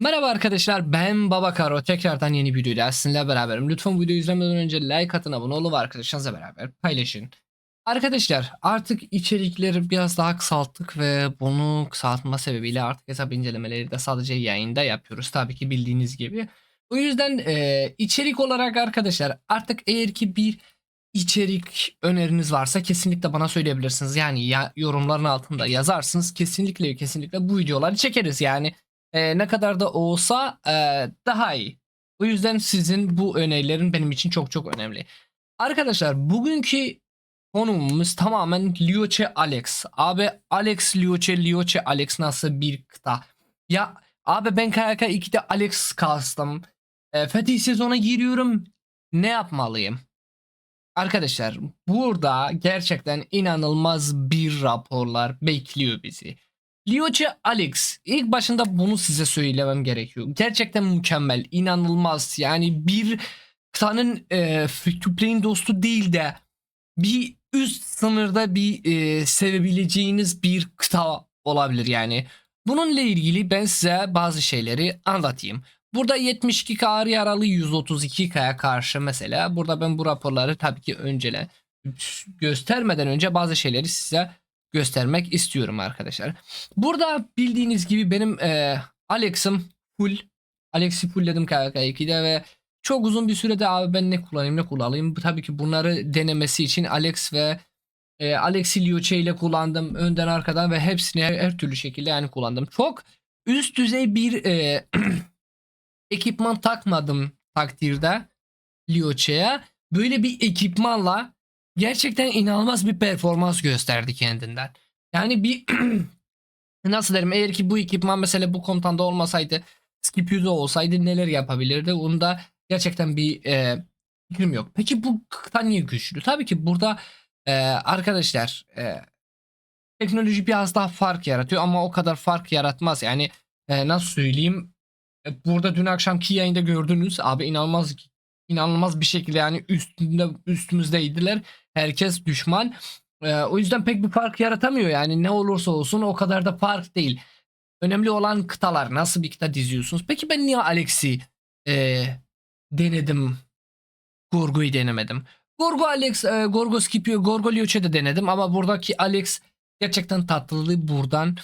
Merhaba arkadaşlar ben Baba Karo tekrardan yeni bir videoyla sizinle beraberim. Lütfen bu videoyu izlemeden önce like atın abone olun ve arkadaşlarınızla beraber paylaşın. Arkadaşlar artık içerikleri biraz daha kısalttık ve bunu kısaltma sebebiyle artık hesap incelemeleri de sadece yayında yapıyoruz. Tabii ki bildiğiniz gibi. O yüzden e, içerik olarak arkadaşlar artık eğer ki bir içerik öneriniz varsa kesinlikle bana söyleyebilirsiniz. Yani ya, yorumların altında yazarsınız. Kesinlikle kesinlikle bu videoları çekeriz yani. E, ne kadar da olsa e, daha iyi. O yüzden sizin bu önerilerin benim için çok çok önemli. Arkadaşlar bugünkü konumuz tamamen Lioche Alex. Abi Alex Lioche Lioche Alex nasıl bir kıta? Ya abi ben KK 2'de Alex kastım. E, Fatih sezona giriyorum. Ne yapmalıyım? Arkadaşlar burada gerçekten inanılmaz bir raporlar bekliyor bizi. Lioche Alex ilk başında bunu size söylemem gerekiyor. Gerçekten mükemmel, inanılmaz. Yani bir kıtanın e, free to play'in dostu değil de bir üst sınırda bir e, sevebileceğiniz bir kıta olabilir yani. Bununla ilgili ben size bazı şeyleri anlatayım. Burada 72K ağır yaralı 132K'ya karşı mesela burada ben bu raporları tabii ki öncele göstermeden önce bazı şeyleri size göstermek istiyorum arkadaşlar. Burada bildiğiniz gibi benim e, Alex'im full. Alex'i fullledim KK2'de ve çok uzun bir sürede abi ben ne kullanayım ne kullanayım. Tabii ki bunları denemesi için Alex ve e, Alex'i Lioche ile kullandım. Önden arkadan ve hepsini her, her türlü şekilde yani kullandım. Çok üst düzey bir e, ekipman takmadım takdirde Lioche'ye. Böyle bir ekipmanla gerçekten inanılmaz bir performans gösterdi kendinden. Yani bir nasıl derim eğer ki bu ekipman mesela bu komutanda olmasaydı Scipio'da olsaydı neler yapabilirdi onu da gerçekten bir e, fikrim yok. Peki bu kıta niye güçlü? Tabii ki burada e, arkadaşlar e, teknoloji biraz daha fark yaratıyor ama o kadar fark yaratmaz. Yani e, nasıl söyleyeyim e, burada dün akşamki yayında gördünüz abi inanılmaz inanılmaz bir şekilde yani üstünde üstümüzdeydiler. Herkes düşman. Ee, o yüzden pek bir fark yaratamıyor yani ne olursa olsun o kadar da fark değil. Önemli olan kıtalar nasıl bir kıta diziyorsunuz. Peki ben niye Alex'i e, denedim Gorgo'yu denemedim. Gorgo Alex, e, Gorgo Scipio, Gorgo Lioche de denedim ama buradaki Alex gerçekten tatlılığı buradan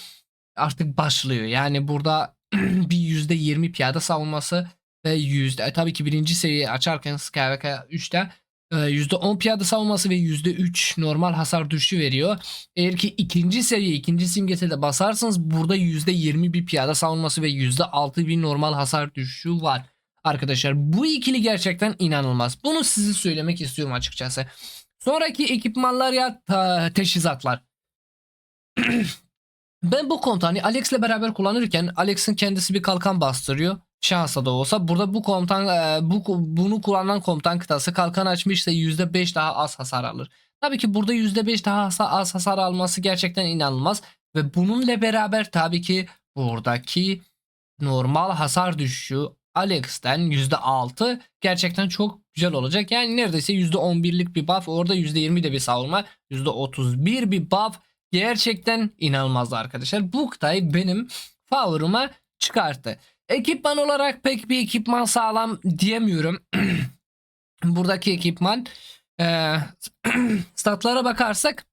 artık başlıyor. Yani burada bir %20 piyada savunması ve yüzde e, tabii ki birinci seviye açarken Skywalk 3'te e, %10 piyada savunması ve %3 normal hasar düşüşü veriyor. Eğer ki ikinci seviye ikinci simgese de basarsanız burada %20 bir piyada savunması ve %6 bir normal hasar düşüşü var. Arkadaşlar bu ikili gerçekten inanılmaz. Bunu size söylemek istiyorum açıkçası. Sonraki ekipmanlar ya ta, teçhizatlar. ben bu komutanı Alex'le beraber kullanırken Alex'in kendisi bir kalkan bastırıyor şansa da olsa burada bu komutan e, bu bunu kullanan komutan kıtası kalkan açmışsa %5 daha az hasar alır. Tabii ki burada %5 daha az, hasar alması gerçekten inanılmaz ve bununla beraber tabii ki buradaki normal hasar düşüşü Alex'ten %6 gerçekten çok güzel olacak. Yani neredeyse %11'lik bir buff orada %20 de bir savunma %31 bir buff gerçekten inanılmaz arkadaşlar. Bu kıtayı benim favorime çıkarttı. Ekipman olarak pek bir ekipman sağlam diyemiyorum. Buradaki ekipman e, statlara bakarsak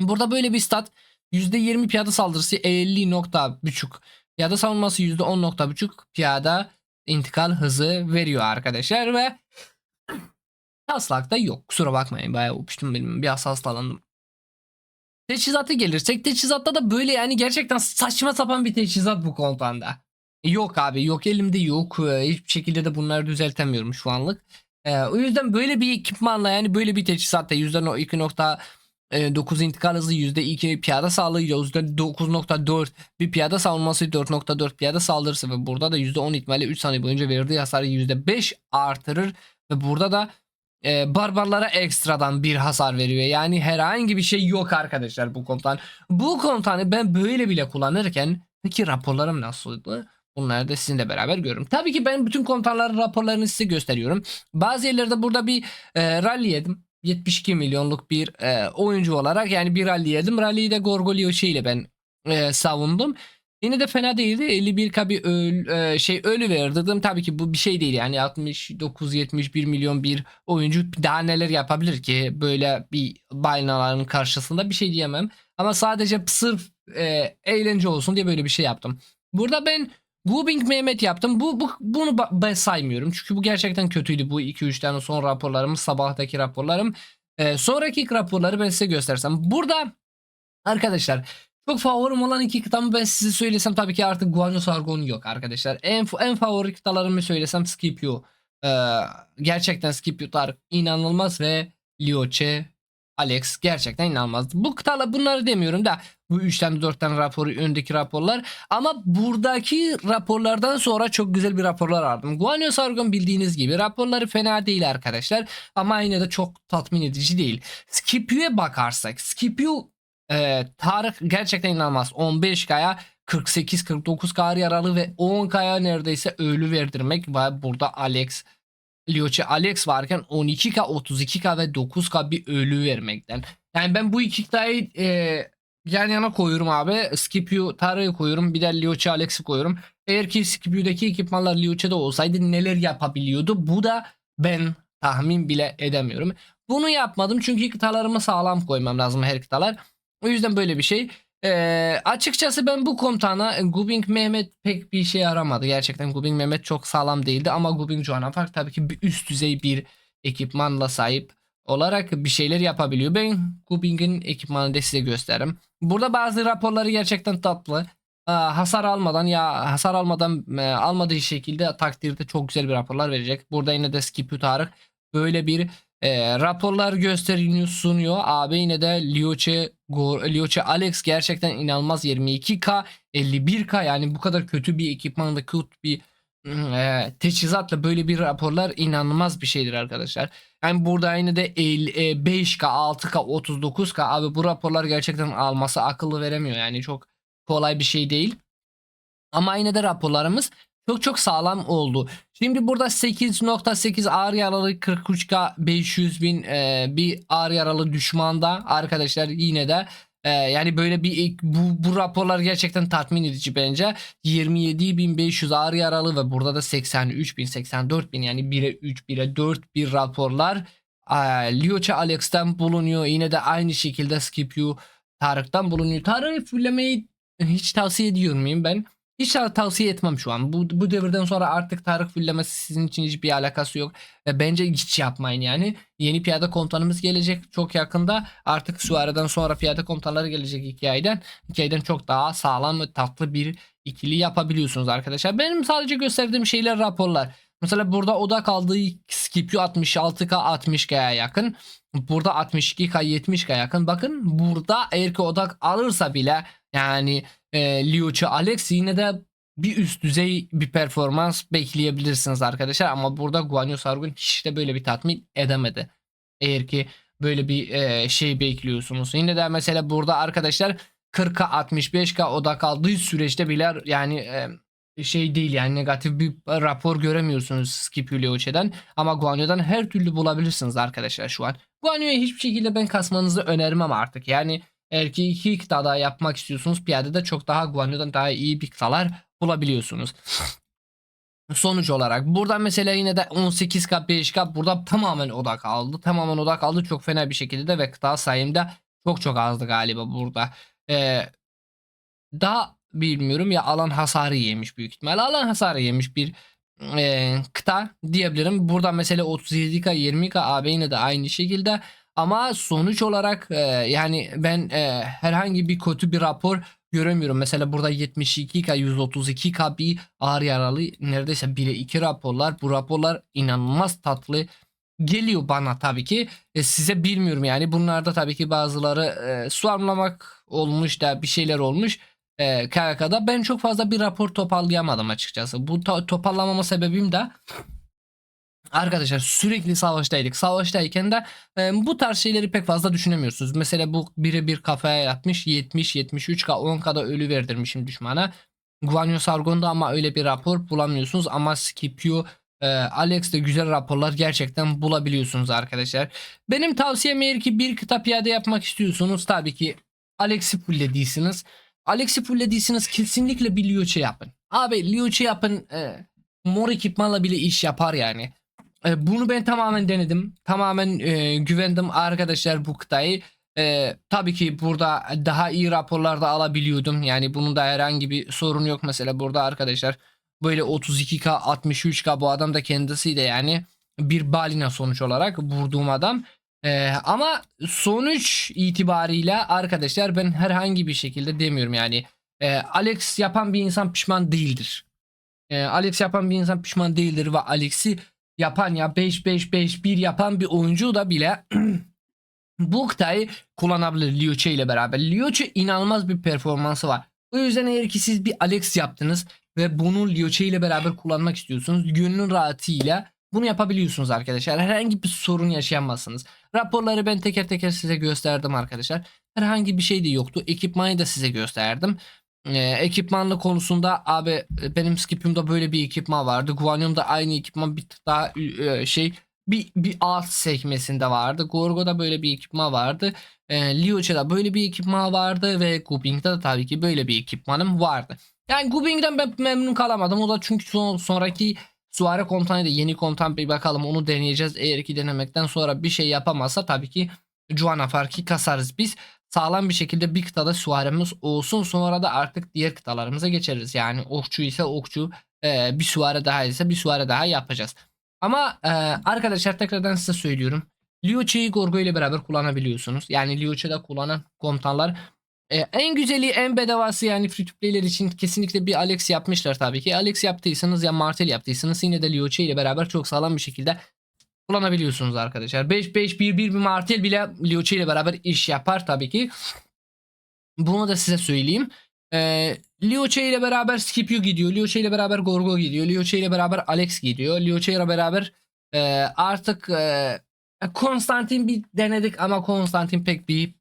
burada böyle bir stat %20 piyada saldırısı 50.5 piyada savunması %10.5 piyada intikal hızı veriyor arkadaşlar ve taslakta yok kusura bakmayın bayağı uçtum benim biraz hastalandım. Teçhizatı gelirsek teçhizatta da böyle yani gerçekten saçma sapan bir teçhizat bu kontanda. Yok abi yok elimde yok. Ee, hiçbir şekilde de bunları düzeltemiyorum şu anlık. Ee, o yüzden böyle bir ekipmanla yani böyle bir teçhizatta %2.9 intikal hızı %2 piyada sağlığı %9.4 bir piyada savunması 4.4 piyada saldırısı ve burada da %10 ihtimalle 3 saniye boyunca verdiği hasarı %5 artırır ve burada da e, barbarlara ekstradan bir hasar veriyor. Yani herhangi bir şey yok arkadaşlar bu komutan. Bu komutanı ben böyle bile kullanırken peki raporlarım nasıldı? Bunları da sizinle beraber görüyorum. Tabii ki ben bütün komutanların raporlarını size gösteriyorum. Bazı yerlerde burada bir e, rally yedim. 72 milyonluk bir e, oyuncu olarak yani bir rally yedim. Rally'yi de Gorgolioche ile ben e, savundum. Yine de fena değildi. 51k bir öl, e, şey ölü verdirdim. Tabii ki bu bir şey değil yani 69 71 milyon bir oyuncu daha neler yapabilir ki böyle bir balinaların karşısında bir şey diyemem. Ama sadece sırf e, eğlence olsun diye böyle bir şey yaptım. Burada ben Goobing Mehmet yaptım. Bu, bu bunu ben saymıyorum. Çünkü bu gerçekten kötüydü. Bu 2-3 tane son raporlarım, sabahtaki raporlarım. Ee, sonraki raporları ben size göstersem. Burada arkadaşlar çok favorim olan iki kıtamı ben size söylesem tabii ki artık Guanyo Sargon yok arkadaşlar. En en favori kıtalarımı söylesem Scipio. Ee, gerçekten Scipio Tarık inanılmaz ve Lioche Alex gerçekten inanılmaz. Bu kıtalar bunları demiyorum da bu 3'ten 4'ten raporu öndeki raporlar ama buradaki raporlardan sonra çok güzel bir raporlar aldım. Guanyo Sargon bildiğiniz gibi raporları fena değil arkadaşlar ama yine de çok tatmin edici değil. Scipio'ya bakarsak Scipio e, Tarık gerçekten inanılmaz. 15K'ya 48-49K yaralı ve 10K'ya neredeyse ölü verdirmek var. Burada Alex Lioche Alex varken 12K 32K ve 9K bir ölü vermekten. Yani ben bu iki kıtayı e, yan yana koyuyorum abi. Scipio Tarık'ı koyuyorum. Bir de Lioche Alex'i koyuyorum. Eğer ki Scipio'daki ekipmanlar Lioche'de olsaydı neler yapabiliyordu? Bu da ben tahmin bile edemiyorum. Bunu yapmadım çünkü kıtalarımı sağlam koymam lazım her kıtalar. O yüzden böyle bir şey. Ee, açıkçası ben bu komutana Gubing Mehmet pek bir şey yaramadı. Gerçekten Gubing Mehmet çok sağlam değildi ama Gubing Joanna tabii ki bir üst düzey bir ekipmanla sahip olarak bir şeyler yapabiliyor. Ben Gubing'in ekipmanını da size gösteririm. Burada bazı raporları gerçekten tatlı. Aa, hasar almadan ya hasar almadan e, almadığı şekilde takdirde çok güzel bir raporlar verecek. Burada yine de Skipü Tarık böyle bir e, raporlar gösteriyor sunuyor. Abi yine de Lioche, Lioche Alex gerçekten inanılmaz 22K 51K yani bu kadar kötü bir ekipmanla kötü bir e, teçhizatla böyle bir raporlar inanılmaz bir şeydir arkadaşlar. Yani burada yine de el- e, 5K 6K 39K abi bu raporlar gerçekten alması akıllı veremiyor yani çok kolay bir şey değil. Ama yine de raporlarımız çok çok sağlam oldu. Şimdi burada 8.8 ağır yaralı 43k 500 bin e, bir ağır yaralı düşmanda arkadaşlar yine de e, yani böyle bir bu, bu raporlar gerçekten tatmin edici bence. 27.500 ağır yaralı ve burada da 83.000 84.000 yani 1'e 3 1'e 4 bir raporlar e, Lioche Alex'ten bulunuyor. Yine de aynı şekilde Scipio Tarık'tan bulunuyor. Tarık'ı fullemeyi hiç tavsiye ediyor muyum ben? Hiç tavsiye etmem şu an. Bu, bu devirden sonra artık Tarık fullemesi sizin için hiçbir alakası yok. Ve bence hiç yapmayın yani. Yeni piyade komutanımız gelecek çok yakında. Artık şu aradan sonra piyade komutanları gelecek hikayeden. Hikayeden çok daha sağlam ve tatlı bir ikili yapabiliyorsunuz arkadaşlar. Benim sadece gösterdiğim şeyler raporlar. Mesela burada odak aldığı Scipio 66K 60K'ya yakın. Burada 62K 70K yakın. Bakın burada eğer ki odak alırsa bile yani e, Lioche Alex yine de bir üst düzey bir performans bekleyebilirsiniz arkadaşlar. Ama burada Guanyo Sargun hiç de böyle bir tatmin edemedi. Eğer ki böyle bir e, şey bekliyorsunuz. Yine de mesela burada arkadaşlar 40'a 65K odak aldığı süreçte bile yani e, şey değil yani negatif bir rapor göremiyorsunuz Scipio Lioche'den. Ama Guanyo'dan her türlü bulabilirsiniz arkadaşlar şu an. Guanyo'ya hiçbir şekilde ben kasmanızı önermem artık. Yani eğer ki iki kıta daha yapmak istiyorsunuz piyadede çok daha Guanyo'dan daha iyi bir kıtalar bulabiliyorsunuz. Sonuç olarak buradan mesela yine de 18K 5K burada tamamen odak aldı. Tamamen odak aldı çok fena bir şekilde de ve kıta sayımda çok çok azdı galiba burada. Ee, daha bilmiyorum ya alan hasarı yemiş büyük ihtimalle. Alan hasarı yemiş bir e, kıta diyebilirim. Burada mesela 37K 20K AB yine de aynı şekilde. Ama sonuç olarak e, yani ben e, herhangi bir kötü bir rapor göremiyorum. Mesela burada 72K 132K bir ağır yaralı neredeyse 1'e 2 raporlar. Bu raporlar inanılmaz tatlı geliyor bana tabii ki. E, size bilmiyorum yani bunlarda tabii ki bazıları e, suamlamak olmuş da bir şeyler olmuş. E, KVK'da ben çok fazla bir rapor toparlayamadım açıkçası. Bu to- toparlamama sebebim de Arkadaşlar sürekli savaştaydık. Savaştayken de e, bu tarz şeyleri pek fazla düşünemiyorsunuz. Mesela bu birebir kafaya yatmış 70 73k 10k'da ölü verdirmişim düşmana. Guanyo Sargon'da ama öyle bir rapor bulamıyorsunuz ama Scipio e, Alex'te güzel raporlar gerçekten bulabiliyorsunuz arkadaşlar. Benim tavsiyem eğer ki bir kıta piyade yapmak istiyorsunuz tabii ki Alex'i fulllediyseniz Alex'i fullediyseniz kesinlikle bir Lioche yapın. Abi Lioche yapın. E, mor ekipmanla bile iş yapar yani. E, bunu ben tamamen denedim. Tamamen e, güvendim arkadaşlar bu kıtayı. E, tabii ki burada daha iyi raporlar da alabiliyordum. Yani bunun da herhangi bir sorun yok. Mesela burada arkadaşlar böyle 32k 63k bu adam da kendisi de yani bir balina sonuç olarak vurduğum adam. E, ama sonuç itibariyle arkadaşlar ben herhangi bir şekilde demiyorum yani. E, Alex yapan bir insan pişman değildir. E, Alex yapan bir insan pişman değildir ve Alex'i yapan ya 5-5-5-1 yapan bir oyuncu da bile bu kıtayı kullanabilir Lioche ile beraber. Lioche inanılmaz bir performansı var. O yüzden eğer ki siz bir Alex yaptınız ve bunu Lioche ile beraber kullanmak istiyorsunuz. Gönlün rahatıyla bunu yapabiliyorsunuz arkadaşlar. Herhangi bir sorun yaşayamazsınız. Raporları ben teker teker size gösterdim arkadaşlar. Herhangi bir şey de yoktu. Ekipmanı da size gösterdim. Ee, ekipmanlı konusunda abi e, benim skipimde böyle bir ekipman vardı. Guanyum'da aynı ekipman bir tık daha e, şey bir, bir alt sekmesinde vardı. Gorgo'da böyle bir ekipman vardı. E, Lioche'da böyle bir ekipman vardı ve Gubing'de de tabii ki böyle bir ekipmanım vardı. Yani Gubing'den ben memnun kalamadım. O da çünkü son, sonraki Suare komutanı da yeni komutan bir bakalım onu deneyeceğiz. Eğer ki denemekten sonra bir şey yapamazsa tabii ki Juana farkı kasarız biz. Sağlam bir şekilde bir kıtada süvarimiz olsun sonra da artık diğer kıtalarımıza geçeriz. Yani okçu ise okçu e, bir süvari daha ise bir süvari daha yapacağız. Ama e, arkadaşlar tekrardan size söylüyorum. Lioche'yi Gorgo ile beraber kullanabiliyorsunuz. Yani Lioche'de kullanan komutanlar e, en güzeli en bedavası yani free to play'ler için kesinlikle bir Alex yapmışlar tabii ki. Alex yaptıysanız ya Martel yaptıysanız yine de Lioche ile beraber çok sağlam bir şekilde kullanabiliyorsunuz arkadaşlar. 5-5-1-1 bir Martel bile Lioche ile beraber iş yapar tabii ki. Bunu da size söyleyeyim. Ee, Lioche ile beraber Scipio gidiyor. Lioche ile beraber Gorgo gidiyor. Lioche ile beraber Alex gidiyor. Lioche ile beraber e, artık e, Konstantin bir denedik ama Konstantin pek bir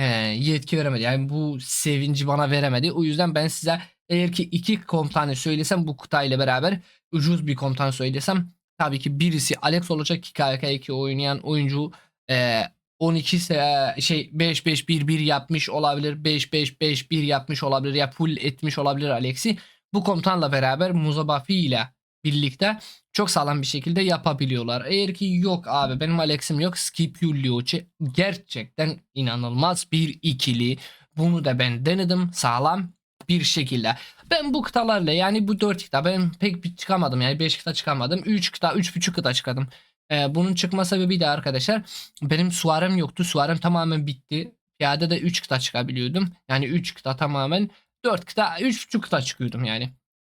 e, yetki veremedi. Yani bu sevinci bana veremedi. O yüzden ben size eğer ki iki komutanı söylesem bu kutayla beraber ucuz bir komutan söylesem tabii ki birisi Alex olacak ki KK2 oynayan oyuncu e, 12 ise şey 5-5-1-1 yapmış olabilir. 5-5-5-1 yapmış olabilir ya full etmiş olabilir Alex'i. Bu komutanla beraber Muzabafi ile birlikte çok sağlam bir şekilde yapabiliyorlar. Eğer ki yok abi benim Alex'im yok Scipio Lioche gerçekten inanılmaz bir ikili. Bunu da ben denedim sağlam bir şekilde. Ben bu kıtalarla yani bu 4 kıta ben pek bir çıkamadım yani 5 kıta çıkamadım. 3 kıta 3,5 kıta çıkardım. Ee, bunun çıkma sebebi de arkadaşlar benim suarem yoktu. Suarem tamamen bitti. Piyade de 3 kıta çıkabiliyordum. Yani 3 kıta tamamen 4 kıta 3,5 kıta çıkıyordum yani.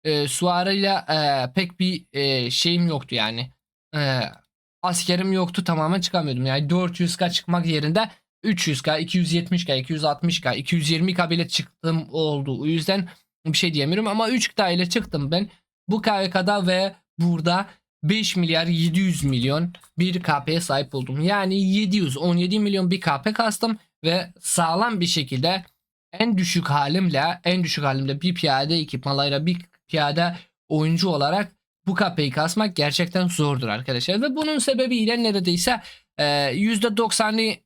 Ee, suarıyla e, pek bir e, şeyim yoktu yani. E, askerim yoktu tamamen çıkamıyordum. Yani 400k çıkmak yerinde 300k, 270k, 260k, 220k bile çıktım oldu. O yüzden bir şey diyemiyorum ama 3k ile çıktım ben. Bu KVK'da ve burada 5 milyar 700 milyon bir KP'ye sahip oldum. Yani 717 milyon bir KP kastım ve sağlam bir şekilde en düşük halimle en düşük halimde bir piyade ekipmanlarıyla bir piyade oyuncu olarak bu KP'yi kasmak gerçekten zordur arkadaşlar. Ve bunun sebebiyle neredeyse e, %90'ı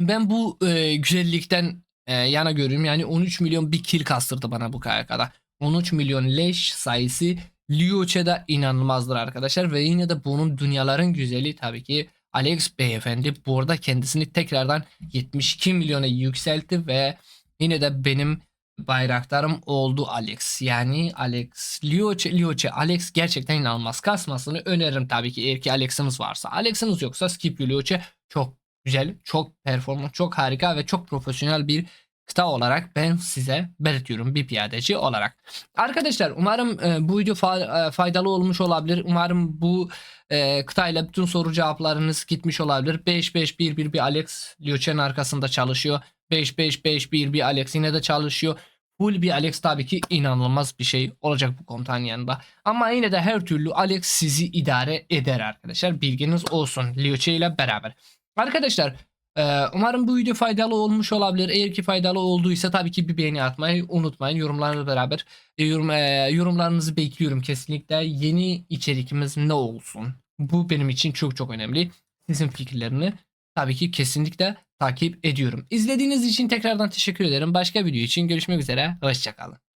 ben bu e, güzellikten e, yana görüyorum. Yani 13 milyon bir kill kastırdı bana bu KK'da. 13 milyon leş sayısı Lioche'da inanılmazdır arkadaşlar. Ve yine de bunun dünyaların güzeli tabii ki Alex beyefendi burada kendisini tekrardan 72 milyona yükseltti ve yine de benim bayraktarım oldu Alex. Yani Alex, Lioche, Lioche, Alex gerçekten inanılmaz. Kasmasını öneririm tabii ki eğer ki Alex'iniz varsa. Alex'iniz yoksa Scipio Lioche çok güzel, çok performans, çok harika ve çok profesyonel bir kıta olarak ben size belirtiyorum bir piyadeci olarak. Arkadaşlar umarım e, bu video fa- e, faydalı olmuş olabilir. Umarım bu e, kıtayla bütün soru cevaplarınız gitmiş olabilir. 5-5-1-1 bir Alex Lioche'nin arkasında çalışıyor. 5-5-5-1 bir Alex yine de çalışıyor. Full bir Alex tabii ki inanılmaz bir şey olacak bu komutan yanında. Ama yine de her türlü Alex sizi idare eder arkadaşlar. Bilginiz olsun Lioche ile beraber. Arkadaşlar e, umarım bu video faydalı olmuş olabilir. Eğer ki faydalı olduysa tabii ki bir beğeni atmayı unutmayın. Yorumlarla beraber e, yorum, e, yorumlarınızı bekliyorum kesinlikle. Yeni içerikimiz ne olsun? Bu benim için çok çok önemli. Sizin fikirlerini tabii ki kesinlikle takip ediyorum. İzlediğiniz için tekrardan teşekkür ederim. Başka video için görüşmek üzere. Hoşçakalın.